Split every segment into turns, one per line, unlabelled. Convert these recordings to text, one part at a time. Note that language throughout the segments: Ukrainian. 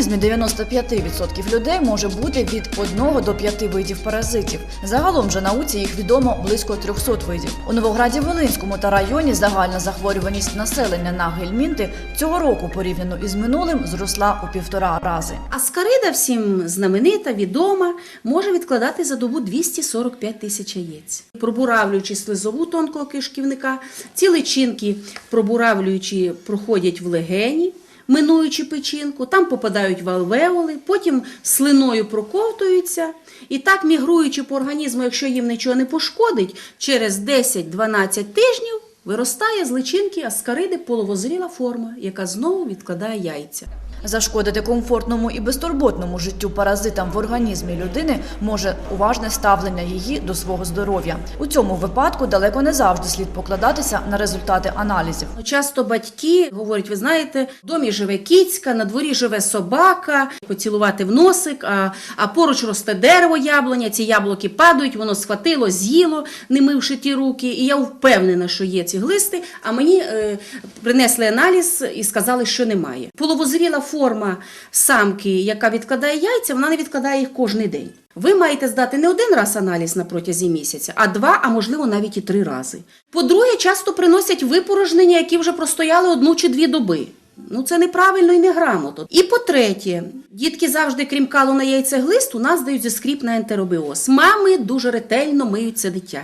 організмі 95% людей може бути від 1 до 5 видів паразитів. Загалом же науці їх відомо близько 300 видів. У Новограді Волинському та районі загальна захворюваність населення на гельмінти цього року порівняно із минулим зросла у півтора рази.
Аскарида всім знаменита, відома, може відкладати за добу 245 тисяч яєць. Пробуравлюючи слизову тонкого кишківника, ці личинки, пробуравлюючи, проходять в легені, минуючи печінку, там попадають в алвеоли, потім слиною проковтуються. І так, мігруючи по організму, якщо їм нічого не пошкодить, через 10-12 тижнів виростає з личинки аскариди половозріла форма, яка знову відкладає яйця.
Зашкодити комфортному і безтурботному життю паразитам в організмі людини може уважне ставлення її до свого здоров'я. У цьому випадку далеко не завжди слід покладатися на результати аналізів.
Часто батьки говорять: ви знаєте, в домі живе кіцька, на дворі живе собака, поцілувати в носик, а, а поруч росте дерево яблуня, ці яблуки падають, воно схватило, з'їло, не мивши ті руки. І я впевнена, що є ці глисти, а мені е, принесли аналіз і сказали, що немає. Половозріла форма самки, яка відкладає яйця, вона не відкладає їх кожний день. Ви маєте здати не один раз аналіз на протязі місяця, а два, а можливо навіть і три рази. По-друге, часто приносять випорожнення, які вже простояли одну чи дві доби. Ну це неправильно і неграмотно. І по-третє, дітки завжди, крім калу на яйцеглист, у нас дають зіскріп на ентеробіоз. Мами дуже ретельно миють це дитя.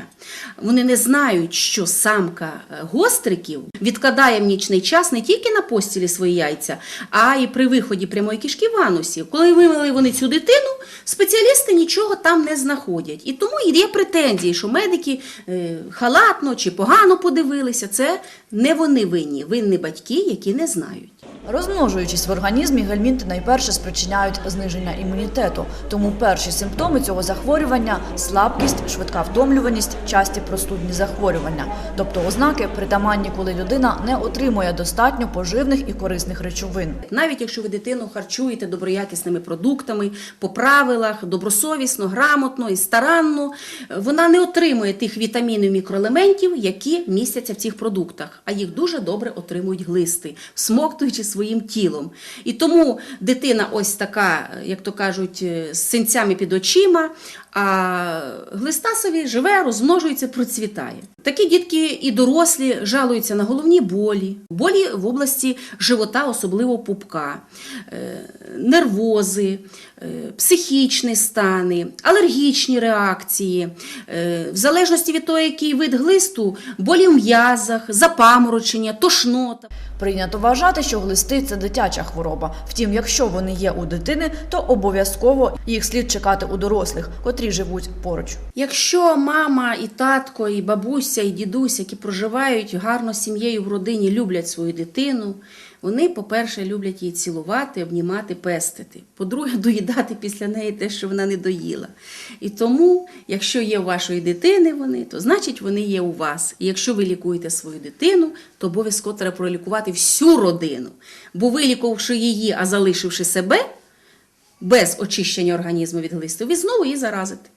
Вони не знають, що самка е, гостриків відкладає в нічний час не тільки на постілі свої яйця, а й при виході прямої кишки в анусі. Коли вимили вони цю дитину, спеціалісти нічого там не знаходять. І тому є претензії, що медики е, халатно чи погано подивилися. Це не вони винні, винні батьки, які не знають.
Розмножуючись в організмі, гельмінти найперше спричиняють зниження імунітету. Тому перші симптоми цього захворювання слабкість, швидка втомлюваність, часті простудні захворювання, тобто ознаки притаманні, коли людина не отримує достатньо поживних і корисних речовин.
Навіть якщо ви дитину харчуєте доброякісними продуктами по правилах, добросовісно, грамотно і старанно, вона не отримує тих вітамінів, мікроелементів, які містяться в цих продуктах, а їх дуже добре отримують глисти, всмоктуючи своїм тілом. І тому дитина ось така, як то кажуть, з синцями під очима, а глистасові живе, розмножується, процвітає. Такі дітки і дорослі жалуються на головні болі, болі в області живота, особливо пупка, е, нервози, е, психічні стани, алергічні реакції. Е, В залежності від того, який вид глисту, болі в м'язах, запаморочення, тошнота.
Прийнято вважати, що глисти це дитяча хвороба. Втім, якщо вони є у дитини, то обов'язково їх слід чекати у дорослих, котрі живуть поруч.
Якщо мама і татко, і бабуся, і дідусь, які проживають гарно з сім'єю в родині, люблять свою дитину, вони, по-перше, люблять її цілувати, обнімати, пестити. По-друге, доїдати після неї те, що вона не доїла. І тому, якщо є у вашої дитини вони, то значить вони є у вас. І якщо ви лікуєте свою дитину, то обов'язково треба пролікувати всю родину. Бо вилікувавши її, а залишивши себе без очищення організму від глисту, ви знову її заразите.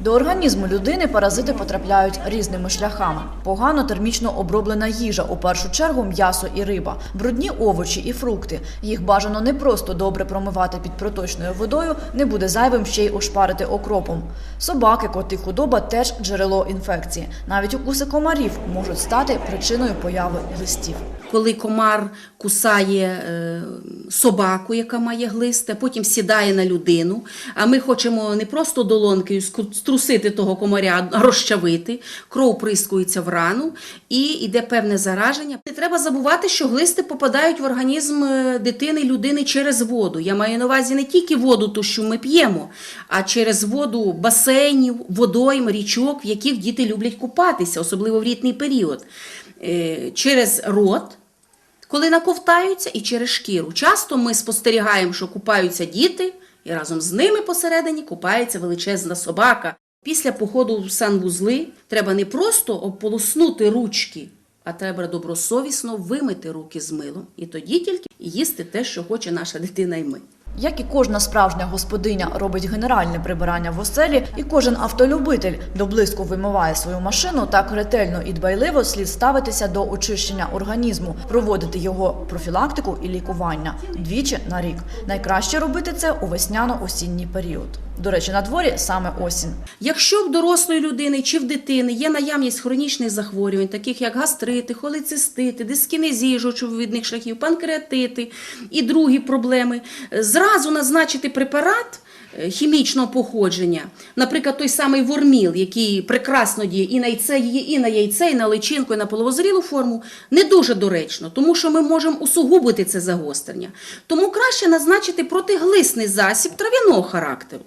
До організму людини паразити потрапляють різними шляхами. Погано термічно оброблена їжа, у першу чергу м'ясо і риба, брудні овочі і фрукти. Їх бажано не просто добре промивати під проточною водою, не буде зайвим ще й ошпарити окропом. Собаки, коти, худоба теж джерело інфекції. Навіть укуси комарів можуть стати причиною появи глистів.
Коли комар кусає е, собаку, яка має глисти, а потім сідає на людину, а ми хочемо не просто долонкою струсити того комаря, а розчавити, кров прискується в рану і йде певне зараження. Не треба забувати, що глисти попадають в організм е, дитини, людини через воду. Я маю на увазі не тільки воду, ту, що ми п'ємо, а через воду басейнів, водойм, річок, в яких діти люблять купатися, особливо в літній період. Е, Через рот, коли наковтаються, і через шкіру. Часто ми спостерігаємо, що купаються діти, і разом з ними посередині купається величезна собака. Після походу в санвузли треба не просто ополоснути ручки, а треба добросовісно вимити руки з милом. І тоді тільки їсти те, що хоче наша дитина і ми.
Як і кожна справжня господиня робить генеральне прибирання в оселі, і кожен автолюбитель до блиску вимиває свою машину, так ретельно і дбайливо слід ставитися до очищення організму, проводити його профілактику і лікування двічі на рік. Найкраще робити це у весняно-осінній період. До речі, на дворі саме осінь.
Якщо в дорослої людини чи в дитини є наявність хронічних захворювань, таких як гастрити, холецистити, дискінезії жовчовидних шляхів, панкреатити і другі проблеми, е, зразу назначити препарат е, хімічного походження, наприклад, той самий ворміл, який прекрасно діє і на яйце, і на яйце, і на личинку, і на половозрілу форму, не дуже доречно, тому що ми можемо усугубити це загострення. Тому краще назначити протиглисний засіб трав'яного характеру.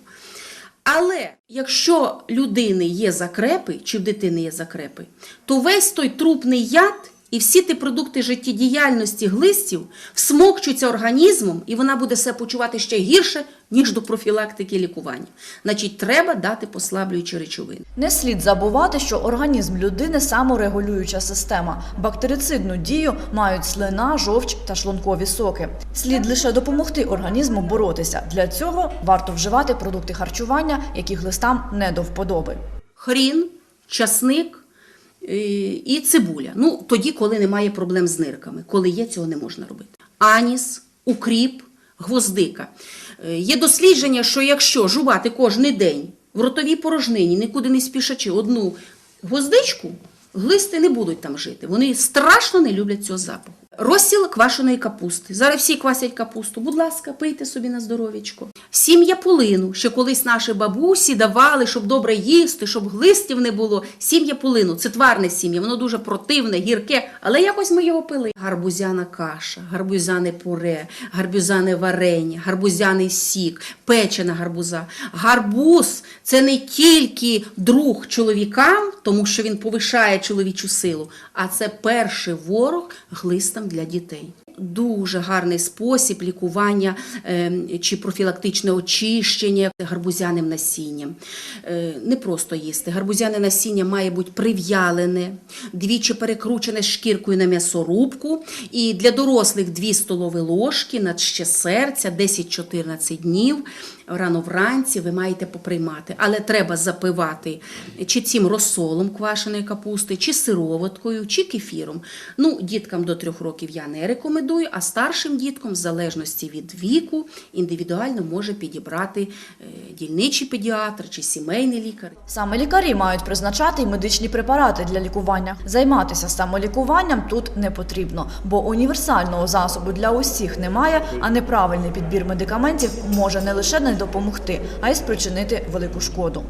Але якщо людини є закрепи, чи в дитини є закрепи, то весь той трупний яд і всі ті продукти життєдіяльності глистів всмокчуться організмом, і вона буде себе почувати ще гірше, ніж до профілактики лікування. Значить, треба дати послаблюючі речовини.
Не слід забувати, що організм людини саморегулююча система. Бактерицидну дію мають слина, жовч та шлункові соки. Слід лише допомогти організму боротися. Для цього варто вживати продукти харчування, які глистам не до вподоби.
Хрін, часник і цибуля. Ну, тоді, коли немає проблем з нирками. Коли є, цього не можна робити. Аніс, укріп, гвоздика. Е, Є дослідження, що якщо жувати кожен день в ротовій порожнині, нікуди не спішачи одну гвоздичку, глисти не будуть там жити. Вони страшно не люблять цього запаху. Розсіл квашеної капусти. Зараз всі квасять капусту. Будь ласка, пийте собі на здоров'ячко. Сім'я полину. Ще колись наші бабусі давали, щоб добре їсти, щоб глистів не було. Сім'я полину. Це тварне сім'я, воно дуже противне, гірке, але якось ми його пили. Гарбузяна каша, гарбузяне пуре, гарбузяне варення, гарбузяний сік, печена гарбуза. Гарбуз це не тільки друг чоловікам, тому що він повишає чоловічу силу, а це перший ворог глистам для дітей. Дуже гарний спосіб лікування е, чи профілактичне очищення гарбузяним насінням. Е, не просто їсти. Гарбузяне насіння має бути прив'ялене, двічі перекручене шкіркою на м'ясорубку. І для дорослих 2 столові ложки на ще серця 10-14 днів. Рано вранці ви маєте поприймати, але треба запивати чи цим розсолом квашеної капусти, чи сироваткою, чи кефіром. Ну, діткам до трьох років я не рекомендую, а старшим діткам, в залежності від віку, індивідуально може підібрати е, дільничий педіатр чи сімейний лікар.
Саме лікарі мають призначати й медичні препарати для лікування. Займатися самолікуванням тут не потрібно, бо універсального засобу для усіх немає, а неправильний підбір медикаментів може не лише не допомогти, а й спричинити велику шкоду.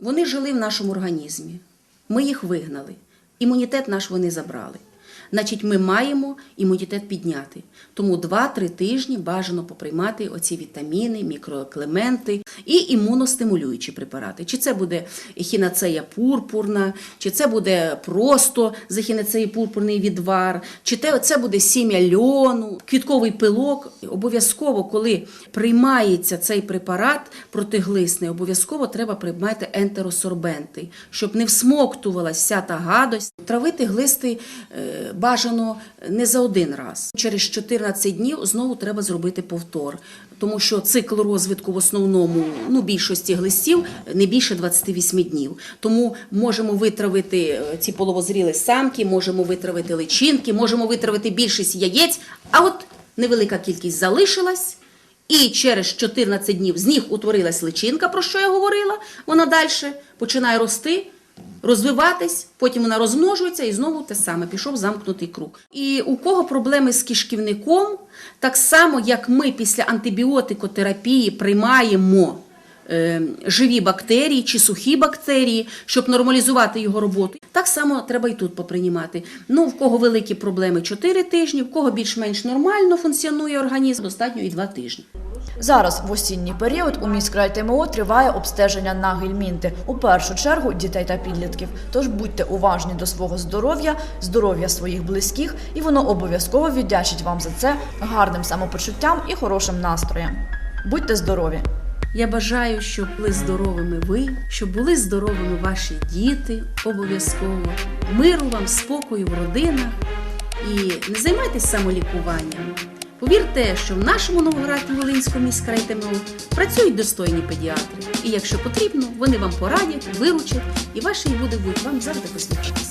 Вони жили в нашому організмі. Ми їх вигнали. Імунітет наш вони забрали. Значить, ми маємо імунітет підняти. Тому 2-3 тижні бажано поприймати оці вітаміни, мікроелементи і імуностимулюючі препарати. Чи це буде ехінацея пурпурна, чи це буде просто з ехінацеї пурпурний відвар, чи це буде сім'я льону, квітковий пилок. Обов'язково, коли приймається цей препарат протиглисний, обов'язково треба приймати ентеросорбенти, щоб не всмоктувалася та гадость. Травити глисти е, бажано не за один раз. Через 14 днів знову треба зробити повтор, тому що цикл розвитку в основному ну, більшості глистів не більше 28 днів. Тому можемо витравити е, ці половозрілі самки, можемо витравити личинки, можемо витравити більшість яєць, а от невелика кількість залишилась. І через 14 днів з них утворилась личинка, про що я говорила. Вона далі починає рости, розвиватись, потім вона розмножується і знову те саме, пішов замкнутий круг. І у кого проблеми з кишківником, так само як ми після антибіотикотерапії приймаємо живі бактерії чи сухі бактерії, щоб нормалізувати його роботу. Так само треба і тут поприймати. Ну, в кого великі проблеми 4 тижні, в кого більш-менш нормально функціонує організм, достатньо і 2 тижні.
Зараз в осінній період у міськрай ТМО триває обстеження на гельмінти. У першу чергу дітей та підлітків. Тож будьте уважні до свого здоров'я, здоров'я своїх близьких, і воно обов'язково віддячить вам за це гарним самопочуттям і хорошим настроєм. Будьте здорові!
Я бажаю, щоб були здоровими ви, щоб були здоровими ваші діти, обов'язково. Миру вам, спокою в родинах. І не займайтесь самолікуванням. Повірте, що в нашому Новоград-Волинському міськраї ТМО працюють достойні педіатри. І якщо потрібно, вони вам порадять, виручать, і ваші люди будуть вам завжди посвідчитися.